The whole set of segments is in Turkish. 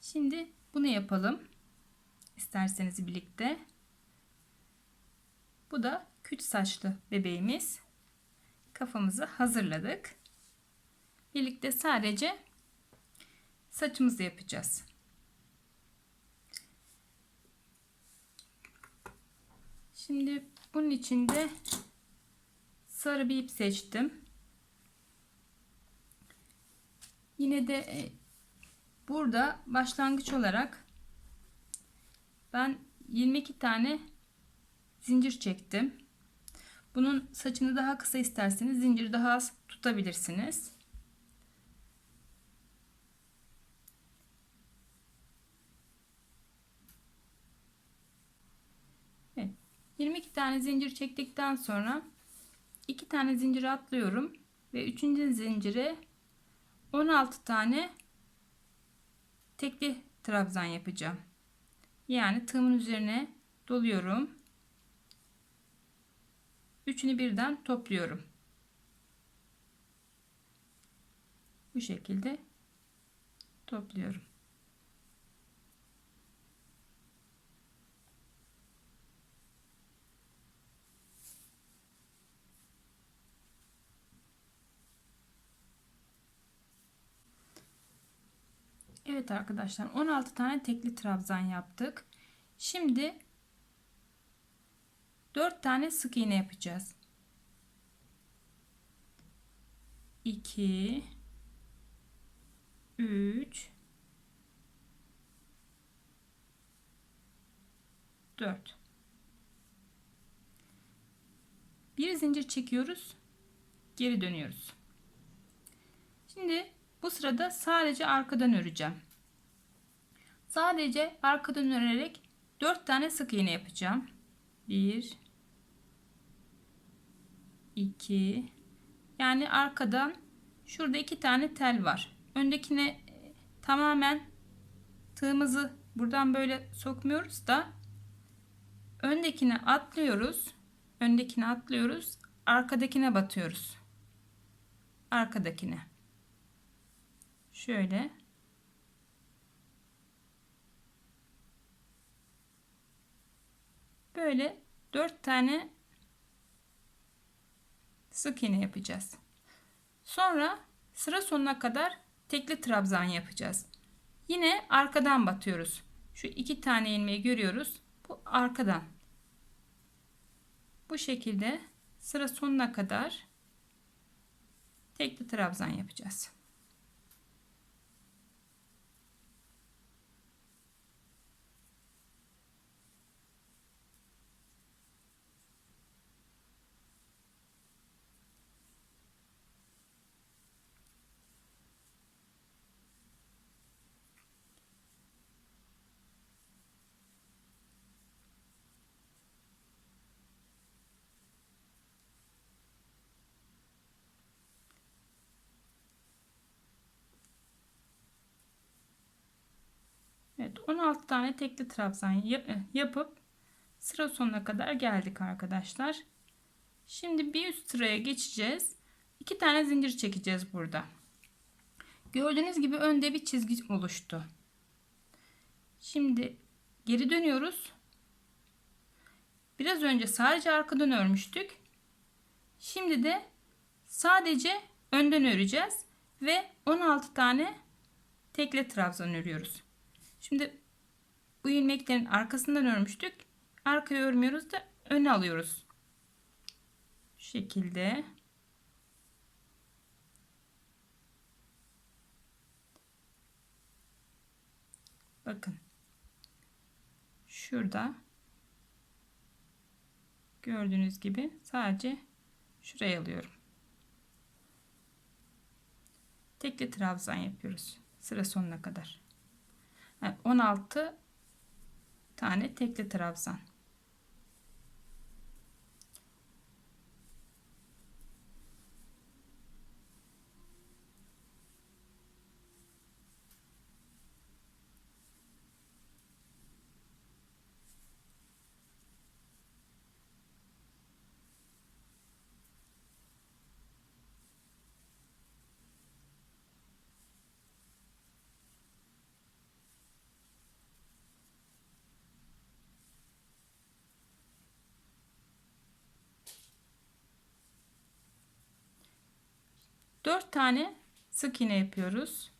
Şimdi bunu yapalım. İsterseniz birlikte. Bu da küç saçlı bebeğimiz. Kafamızı hazırladık. Birlikte sadece saçımızı yapacağız. Şimdi bunun içinde sarı bir ip seçtim. Yine de e, burada başlangıç olarak ben 22 tane zincir çektim. Bunun saçını daha kısa isterseniz zincir daha az tutabilirsiniz. Evet. 22 tane zincir çektikten sonra 2 tane zincir atlıyorum ve 3. zincire 16 tane tekli trabzan yapacağım. Yani tığımın üzerine doluyorum. Üçünü birden topluyorum. Bu şekilde topluyorum. Evet arkadaşlar 16 tane tekli trabzan yaptık. Şimdi 4 tane sık iğne yapacağız. 2 3 4 Bir zincir çekiyoruz. Geri dönüyoruz. Şimdi bu sırada sadece arkadan öreceğim. Sadece arkadan örerek 4 tane sık iğne yapacağım. 1 2 yani arkadan şurada iki tane tel var. Öndekine e, tamamen tığımızı buradan böyle sokmuyoruz da öndekine atlıyoruz. Öndekine atlıyoruz. Arkadakine batıyoruz. Arkadakine. Şöyle. Böyle dört tane sık iğne yapacağız. Sonra sıra sonuna kadar tekli trabzan yapacağız. Yine arkadan batıyoruz. Şu iki tane ilmeği görüyoruz. Bu arkadan. Bu şekilde sıra sonuna kadar tekli trabzan yapacağız. Evet 16 tane tekli trabzan e, yapıp sıra sonuna kadar geldik arkadaşlar. Şimdi bir üst sıraya geçeceğiz. 2 tane zincir çekeceğiz burada. Gördüğünüz gibi önde bir çizgi oluştu. Şimdi geri dönüyoruz. Biraz önce sadece arkadan örmüştük. Şimdi de sadece önden öreceğiz ve 16 tane tekli trabzan örüyoruz. Şimdi bu ilmeklerin arkasından örmüştük. Arkaya örmüyoruz da öne alıyoruz. Şu şekilde. Bakın. Şurada gördüğünüz gibi sadece şuraya alıyorum. Tekli trabzan yapıyoruz sıra sonuna kadar. 16 tane tekli trabzan. 4 tane sık iğne yapıyoruz.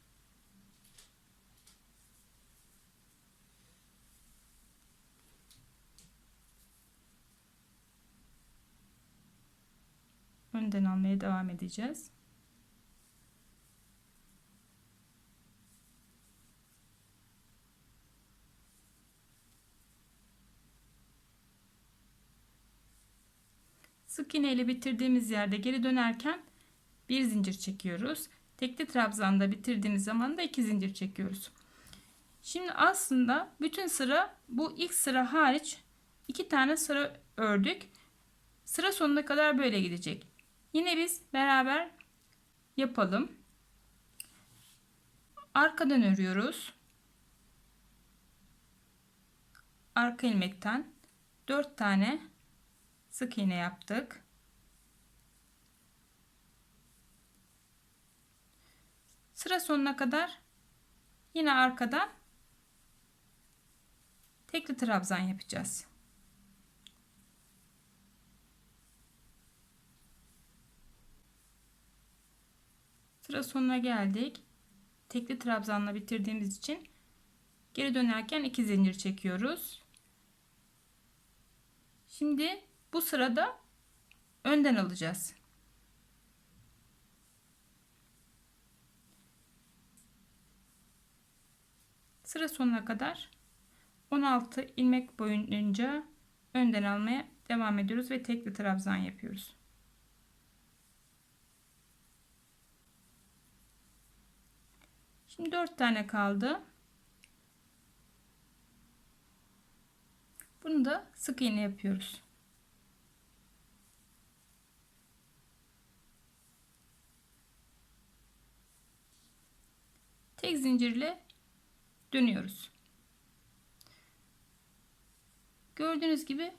Önden almaya devam edeceğiz. Sık iğne ile bitirdiğimiz yerde geri dönerken bir zincir çekiyoruz. Tekli trabzanda bitirdiğimiz zaman da iki zincir çekiyoruz. Şimdi aslında bütün sıra bu ilk sıra hariç iki tane sıra ördük. Sıra sonuna kadar böyle gidecek. Yine biz beraber yapalım. Arkadan örüyoruz. Arka ilmekten 4 tane sık iğne yaptık. Sıra sonuna kadar yine arkadan tekli trabzan yapacağız. Sıra sonuna geldik. Tekli trabzanla bitirdiğimiz için geri dönerken iki zincir çekiyoruz. Şimdi bu sırada önden alacağız. Sıra sonuna kadar 16 ilmek boyunca önden almaya devam ediyoruz ve tekli trabzan yapıyoruz. Şimdi 4 tane kaldı. Bunu da sık iğne yapıyoruz. Tek zincirle dönüyoruz. Gördüğünüz gibi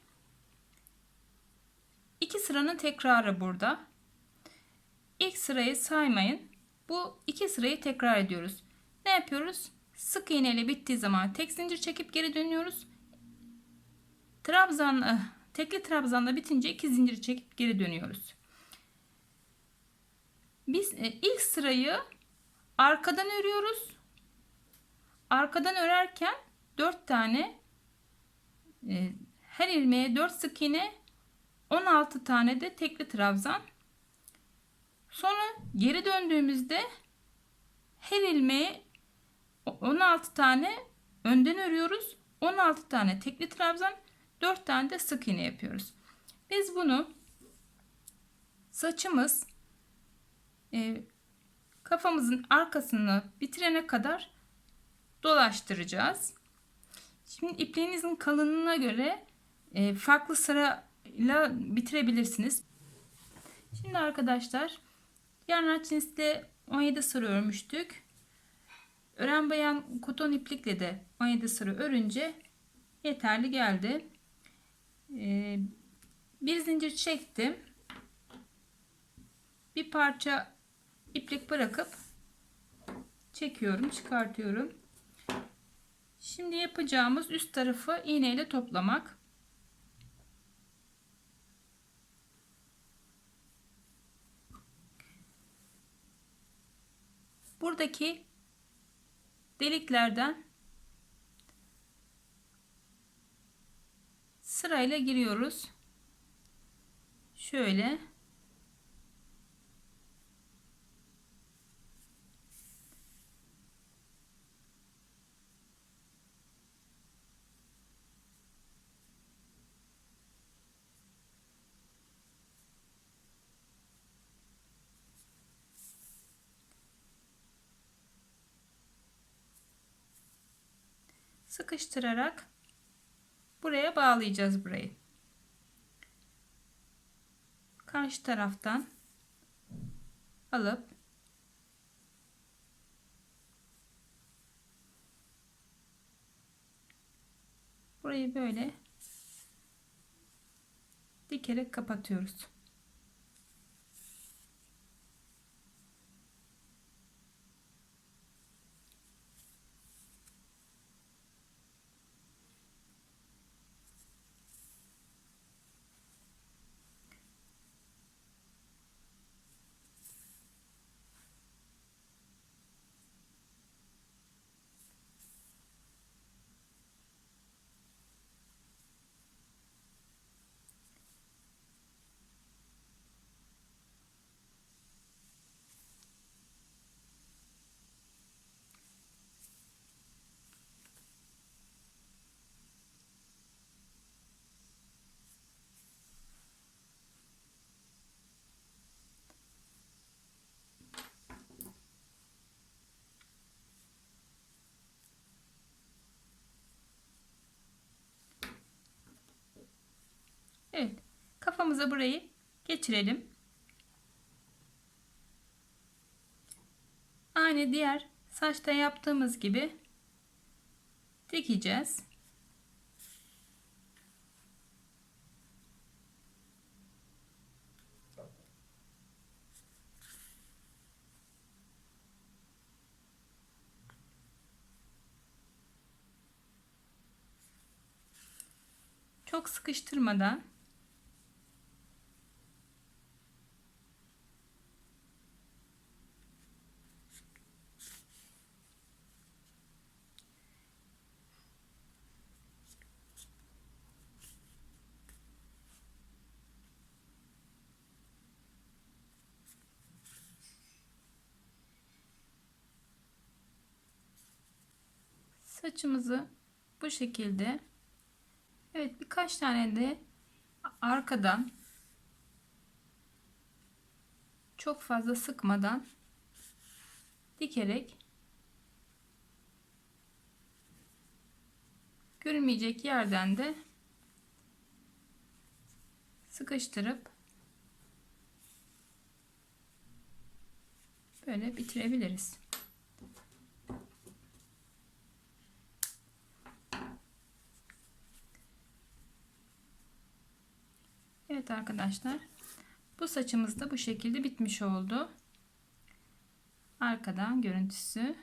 iki sıranın tekrarı burada. İlk sırayı saymayın. Bu iki sırayı tekrar ediyoruz. Ne yapıyoruz? Sık iğne ile bittiği zaman tek zincir çekip geri dönüyoruz. Trabzan eh, tekli trabzanla bitince iki zincir çekip geri dönüyoruz. Biz eh, ilk sırayı arkadan örüyoruz. Arkadan örerken 4 tane eh, her ilmeğe 4 sık iğne 16 tane de tekli trabzan Sonra geri döndüğümüzde her ilmeğe 16 tane önden örüyoruz. 16 tane tekli trabzan, 4 tane de sık iğne yapıyoruz. Biz bunu saçımız e, kafamızın arkasını bitirene kadar dolaştıracağız. Şimdi ipliğinizin kalınlığına göre e, farklı sırayla bitirebilirsiniz. Şimdi arkadaşlar Yarın cinsle 17 sıra örmüştük. Ören bayan koton iplikle de 17 sıra örünce yeterli geldi. Ee, bir zincir çektim. Bir parça iplik bırakıp çekiyorum, çıkartıyorum. Şimdi yapacağımız üst tarafı iğneyle toplamak. buradaki deliklerden sırayla giriyoruz. Şöyle sıkıştırarak buraya bağlayacağız burayı. Karşı taraftan alıp burayı böyle dikerek kapatıyoruz. Kafamıza burayı geçirelim. Aynı diğer saçta yaptığımız gibi dikeceğiz. Çok sıkıştırmadan saçımızı bu şekilde Evet birkaç tane de arkadan çok fazla sıkmadan dikerek görünmeyecek yerden de sıkıştırıp böyle bitirebiliriz. Evet arkadaşlar. Bu saçımız da bu şekilde bitmiş oldu. Arkadan görüntüsü.